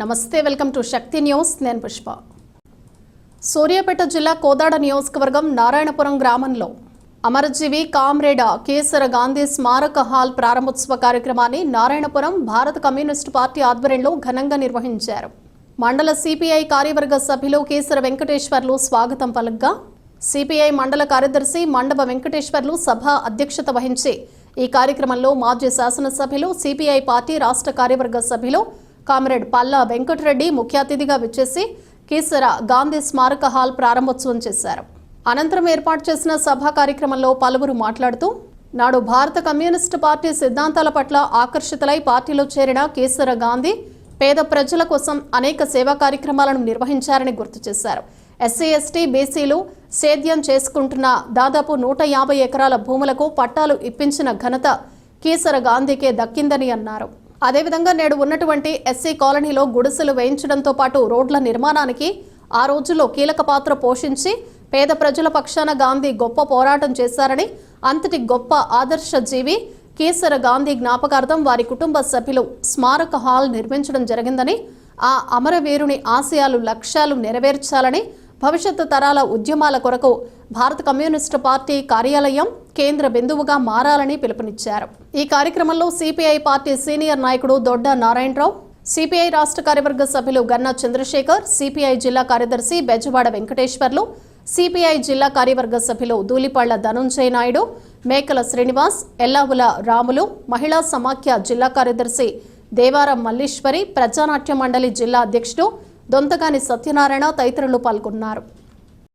నమస్తే welcome to Shakti news. నేను పుష్ప. సూర్యాపేట జిల్లా కోదాడ నియోజకవర్గం నారాయణపురం గ్రామంలో అమరజీవి కామ్రేడ కేసర గాంధీ స్మారక హాల్ ప్రారంభోత్సవ కార్యక్రమాన్ని నారాయణపురం భారత కమ్యూనిస్టు పార్టీ ఆధ్వర్యంలో ఘనంగా నిర్వహించారు. మండల సిపిఐ కార్యవర్గ సభ్యులు కేసర వెంకటేశ్వర్లు స్వాగతం పలుగ్గా సిపిఐ మండల కార్యదర్శి మండవ వెంకటేశ్వర్లు సభ అధ్యక్షత వహించి ఈ కార్యక్రమంలో మాజీ శాసనసభ్యులు సిపిఐ పార్టీ రాష్ట్ర కార్యవర్గ సభ్యులు కామ్రేడ్ పల్లా వెంకటరెడ్డి ముఖ్య అతిథిగా విచ్చేసి కీసర గాంధీ స్మారక హాల్ ప్రారంభోత్సవం చేశారు. అనంతరం ఏర్పాటు చేసిన సభా కార్యక్రమంలో పలువురు మాట్లాడుతూ నాడు భారత కమ్యూనిస్టు పార్టీ సిద్ధాంతాల పట్ల ఆకర్షితులై పార్టీలో చేరిన కేసర గాంధీ పేద ప్రజల కోసం అనేక సేవా కార్యక్రమాలను నిర్వహించారని గుర్తు చేశారు. ఎస్సీ ఎస్టీ బీసీలు సేద్యం చేసుకుంటున్న దాదాపు నూట యాభై ఎకరాల భూములకు పట్టాలు ఇప్పించిన ఘనత కీసర గాంధీకే దక్కిందని అన్నారు. అదేవిధంగా నేడు ఉన్నటువంటి ఎస్సీ కాలనీలో గుడిసెలు వేయించడంతో పాటు రోడ్ల నిర్మాణానికి ఆ రోజుల్లో కీలక పాత్ర పోషించి పేద ప్రజల పక్షాన గాంధీ గొప్ప పోరాటం చేశారని అంతటి గొప్ప ఆదర్శ జీవి కీసర గాంధీ జ్ఞాపకార్థం వారి కుటుంబ సభ్యులు స్మారక హాల్ నిర్మించడం జరిగిందని ఆ అమరవీరుని ఆశయాలు లక్ష్యాలు నెరవేర్చాలని భవిష్యత్తు తరాల ఉద్యమాల కొరకు భారత కమ్యూనిస్టు పార్టీ కార్యాలయం కేంద్ర బిందువుగా మారాలని పిలుపునిచ్చారు. ఈ కార్యక్రమంలో సిపిఐ పార్టీ సీనియర్ నాయకుడు దొడ్డ నారాయణరావు సిపిఐ రాష్ట్ర కార్యవర్గ సభ్యులు గన్నా చంద్రశేఖర్ సిపిఐ జిల్లా కార్యదర్శి బెజవాడ వెంకటేశ్వర్లు సిపిఐ జిల్లా కార్యవర్గ సభ్యులు దూలిపాళ్ళ ధనుంజయ నాయుడు మేకల శ్రీనివాస్ ఎల్లావుల రాములు మహిళా సమాఖ్య జిల్లా కార్యదర్శి దేవారం మల్లీశ్వరి ప్రజానాట్య మండలి జిల్లా అధ్యక్షుడు దొంతగాని సత్యనారాయణ తదితరులు పాల్గొన్నారు.